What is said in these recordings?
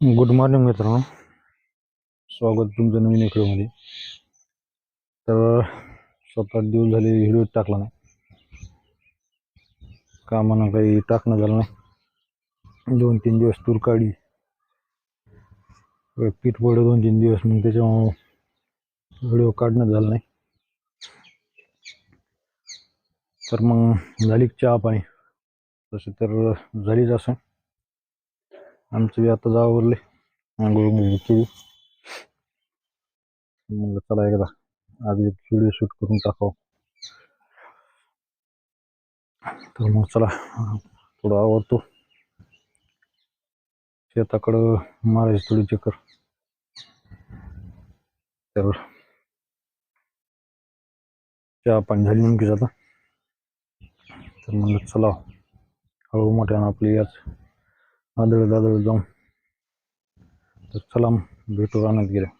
Good morning मित्रांनो. स्वागत तुमचं नवीन व्हिडिओमध्ये तर सात आठ दिवस झाले व्हिडिओ टाकला नाही. कामानं काही टाकणं झालं नाही. दोन तीन दिवस तूर काढी. पीठ पडलं दोन तीन दिवस मग त्याच्यामुळं व्हिडिओ काढणं झालं नाही. तर मग झाली चहा पाणी? तसं तर झालीच असं आमचं बी आता जावरले आंघोळ वगैरे केली. मग चला एकदा आज एक व्हिडिओ शूट करून टाकाव. तर मग चला थोडं आवडतो शेताकडं मारायची थोडी चक्कर. तर चहा पाणी झाली नेमकीच आता. तर म्हणलं चला हळू मोठ्यानं आपली याच आदळ दादळ जाऊन. तर चला मग भेटू रानात गेल्या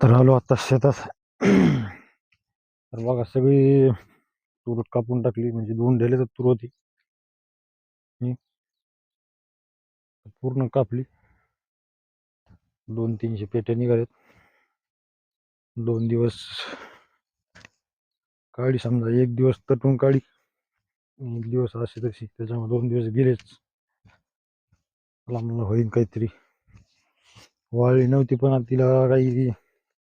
तर आलो आता शेतात. तर बघा सगळी तूर कापून टाकली म्हणजे दोन ढेले तर तूर होती. पूर्ण कापली. दोन तीनशे पेट्या निघाल्यात दोन दिवस काढी समजा एक दिवस तटून काढी. एक दिवस असे तशी त्याच्यामुळे दोन दिवस गेलेच. मला म्हणलं होईन काहीतरी. वाळली नव्हती पण तिला काही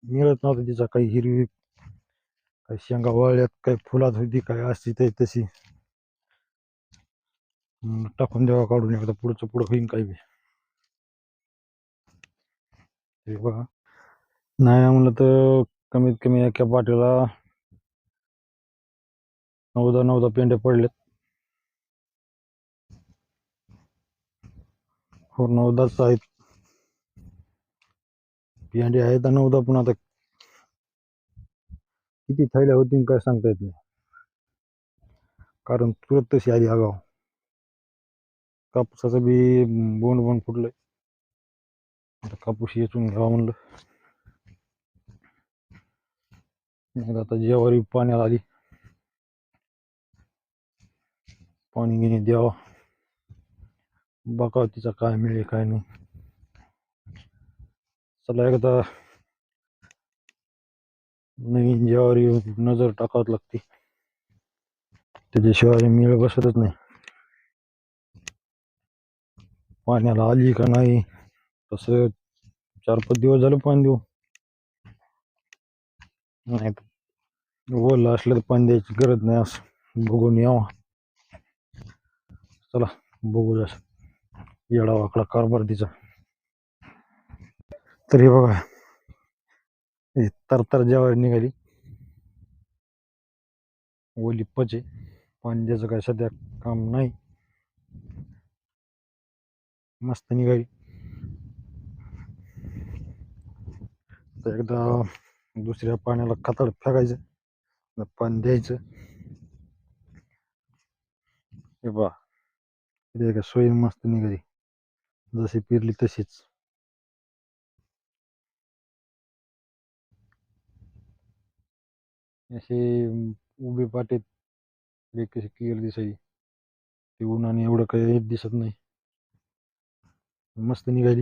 मिळत नव्हतं तिचा काही हिरवी काही शेंगा वाळल्यात काही फुलात होती काय असती ते तशी. टाकून द्यावा काढून एकदा पुढचं पुढं होईन काही बी. बघा. नाही म्हणलं तर कमीत कमी एका पाठीला नऊदा नऊदा पेंडे पडलेत. हो नऊदाच आहेत पेंड्या आहेत आणि नऊदा पण आता किती थैल्या होतील काय सांगता येत नाही कारण तुरत तशी आली आगाव कापूसाचं बी बोंड बोंड फुटलंय आता कापूस येचून घ्यावा म्हणलं नाही आता जेवारी पाण्याला आली पाणी गिनी द्यावा बघावं तिचा काय मिळेल काय नाही. चला एकदा नवीन जेवारी नजर टाकावं लागते. त्याच्याशिवाय मिळ बसतच नाही. पाण्याला आली का नाही? तसं चार पाच दिवस झालं पाणी देऊ नाही ओलं असलं तर पाणी द्यायची गरज नाही असं बघून यावा. चला बघू जस येडा वाकडा कारभार तिचा. तर हे बघा. हे तरतर ज्यावर निघाली ओली पचे. पाणी द्यायचं काय सध्या काम नाही. मस्त निघाली. तर एकदा दुसऱ्या पाण्याला खताळ फेकायचं. पाणी द्यायचं. हे बा सोयी मस्त निघाली. जशी पेरली तशीच असे उभे पाटेत एक कशी क्लिअर दिसायची ते उन्हाने एवढं काही दिसत नाही. मस्त निघाली.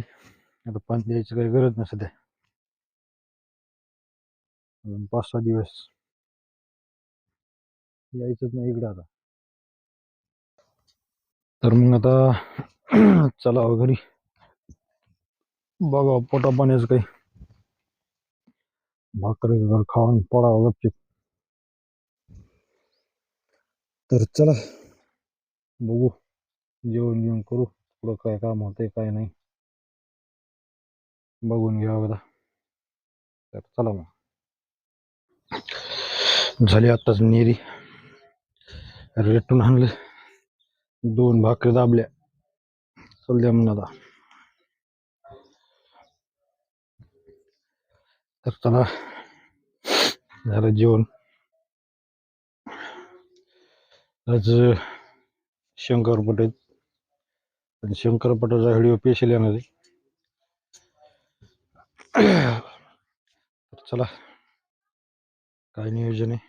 आता पाणी द्यायची काही गरज नाही सध्या. अजून पाच सहा दिवस. यायचंच नाही इकडे आता. तर मग आता चला हो घरी. बघा पोटा पाण्याच काही. भाकर खाऊन पडावं गपचिप. तर चला बघू. जेवण जेवण करू. पुढं काय काम होतंय काय नाही. बघून घ्या बघा तर चला मग. झाली आत्ताच नेरी रेटून आणले. दोन भाकरी दाबल्या. चल द्या म्हणून आता तर चला झालं जेवण आज शंकरपट आहेत आणि शंकरपटाचा व्हिडिओ पेशल येणार आहे तर चला काय नियोजन आहे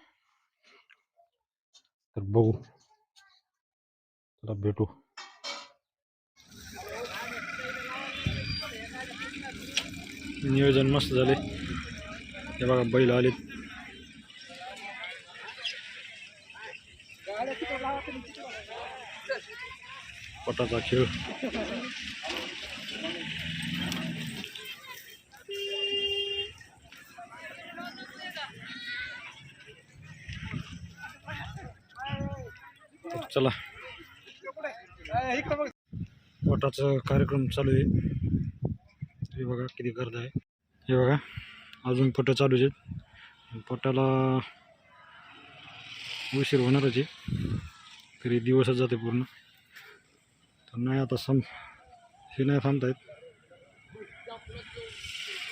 तर बघू चला भेटू नियोजन मस्त झाले. हे बघा बैल आलेत. पटाचा खेळ. चला. पोटाचा कार्यक्रम चालू हे बघा किती गर्द आहे. हे बघा अजून पोटं चालूच आहेत. पोटाला उशीर होणारच आहे. तरी दिवसच जाते पूर्ण. तर नाही आता सम हे नाही थांबतायत.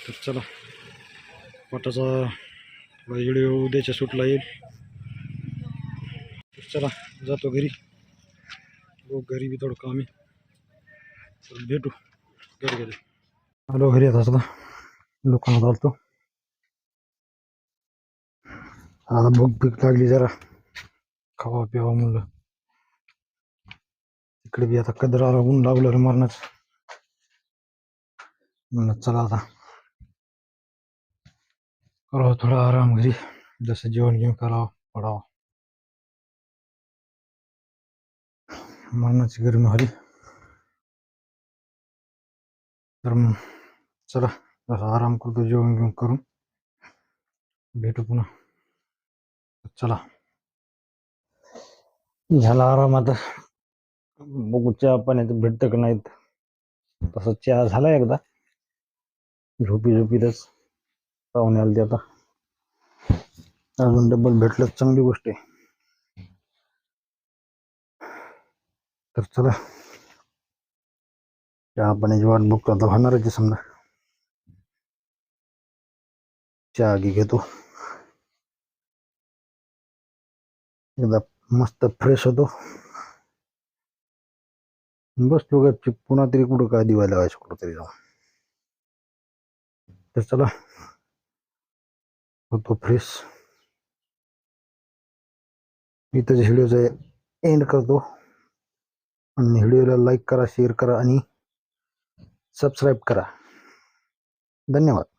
तर चला पोटाचा व्हिडिओ उद्याच्या सुटला येईल. चला जातो घरी. हो घरी बी थोडं काम. आहे भेटू. घरी गेले. आलो घरी आता सुद्धा दुकानात आलतो आता भूक भीक लागली जरा खावा प्यावा म्हणलं इकडे बी आता कदर आला ऊन लागलं रे मरणाच म्हणलं चला आता करावं थोडा आराम घरी जसं जेवण घेऊन करावं पडावं मरणाची गरमी आली तर चला जरा आराम करतो जेवण घेऊन करून. भेटू पुन्हा. चला. झाला आराम आता. बघू चहा पाण्यात भेटतं का नाहीत. तसा चहा झाला एकदा. झोपी झोपीतच पाहुणे आले ते आता. अजून डबल भेटलं चांगली गोष्ट आहे. तर चला. चहा पाण्याची वाट बघतो. आता होणारच आहे समजा. चहा घे घेतो. एकदा मस्त फ्रेश होतो. बसलो गपची पुन्हा तरी कुठं काय दिवायला लावायचं कुठं तरी जाऊन. तर चला. होतो फ्रेश इथं व्हिडिओचा एंड करतो. आणि व्हिडिओला लाईक करा शेअर करा आणि सबस्क्राईब करा. धन्यवाद.